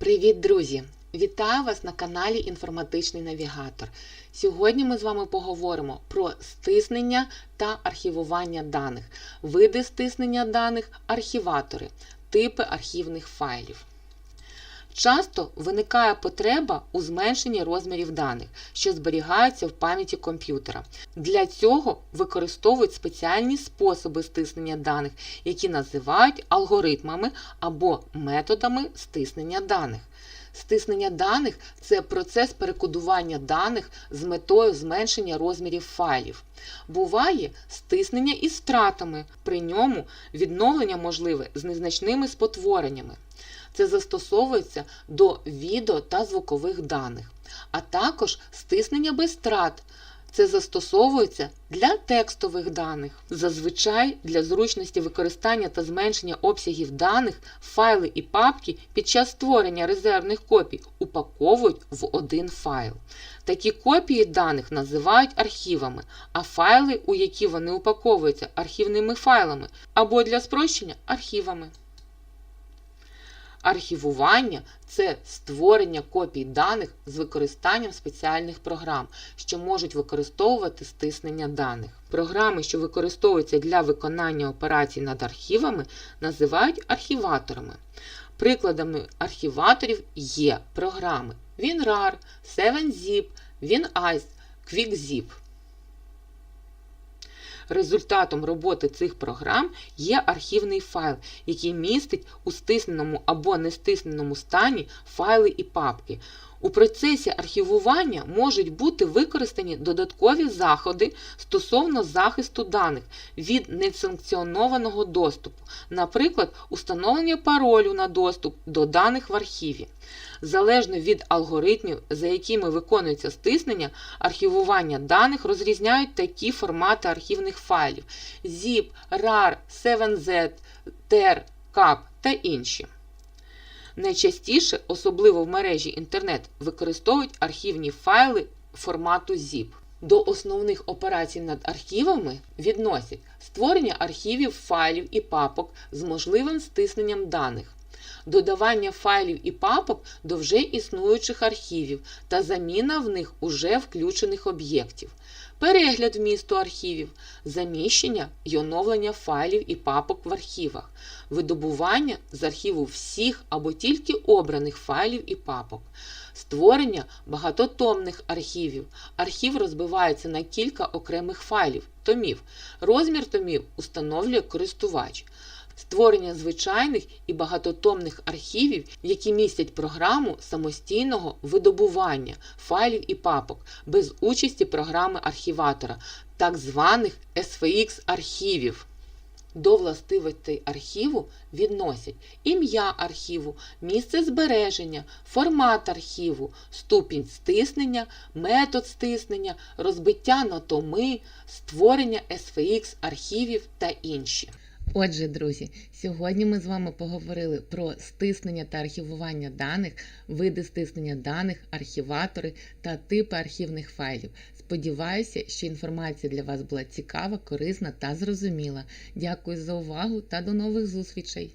Привіт, друзі! Вітаю вас на каналі Інформатичний Навігатор. Сьогодні ми з вами поговоримо про стиснення та архівування даних, види стиснення даних, архіватори, типи архівних файлів. Часто виникає потреба у зменшенні розмірів даних, що зберігаються в пам'яті комп'ютера. Для цього використовують спеціальні способи стиснення даних, які називають алгоритмами або методами стиснення даних. Стиснення даних це процес перекодування даних з метою зменшення розмірів файлів. Буває стиснення із стратами, при ньому відновлення можливе з незначними спотвореннями. Це застосовується до відео та звукових даних, а також стиснення без втрат. Це застосовується для текстових даних. Зазвичай для зручності використання та зменшення обсягів даних файли і папки під час створення резервних копій упаковують в один файл. Такі копії даних називають архівами, а файли, у які вони упаковуються, архівними файлами або для спрощення архівами. Архівування це створення копій даних з використанням спеціальних програм, що можуть використовувати стиснення даних. Програми, що використовуються для виконання операцій над архівами, називають архіваторами. Прикладами архіваторів є програми WinRAR, 7zip, WinIce, QuickZip. Результатом роботи цих програм є архівний файл, який містить у стисненому або нестисненому стані файли і папки. У процесі архівування можуть бути використані додаткові заходи стосовно захисту даних від несанкціонованого доступу, наприклад, установлення паролю на доступ до даних в архіві. Залежно від алгоритмів, за якими виконується стиснення, архівування даних розрізняють такі формати архівних файлів: ZIP, RAR, 7Z, TER, CAP та інші. Найчастіше, особливо в мережі інтернет, використовують архівні файли формату ZIP. До основних операцій над архівами відносять створення архівів файлів і папок з можливим стисненням даних, додавання файлів і папок до вже існуючих архівів та заміна в них уже включених об'єктів, перегляд вмісту архівів, заміщення й оновлення файлів і папок в архівах, видобування з архіву всіх або тільки обраних файлів і папок, створення багатотомних архівів. Архів розбивається на кілька окремих файлів, томів. Розмір томів установлює користувач. Створення звичайних і багатотомних архівів, які містять програму самостійного видобування файлів і папок без участі програми архіватора, так званих SVX архівів. До властивостей архіву відносять ім'я архіву, місце збереження, формат архіву, ступінь стиснення, метод стиснення, розбиття на томи, створення SVX архівів та інші. Отже, друзі, сьогодні ми з вами поговорили про стиснення та архівування даних, види стиснення даних, архіватори та типи архівних файлів. Сподіваюся, що інформація для вас була цікава, корисна та зрозуміла. Дякую за увагу та до нових зустрічей!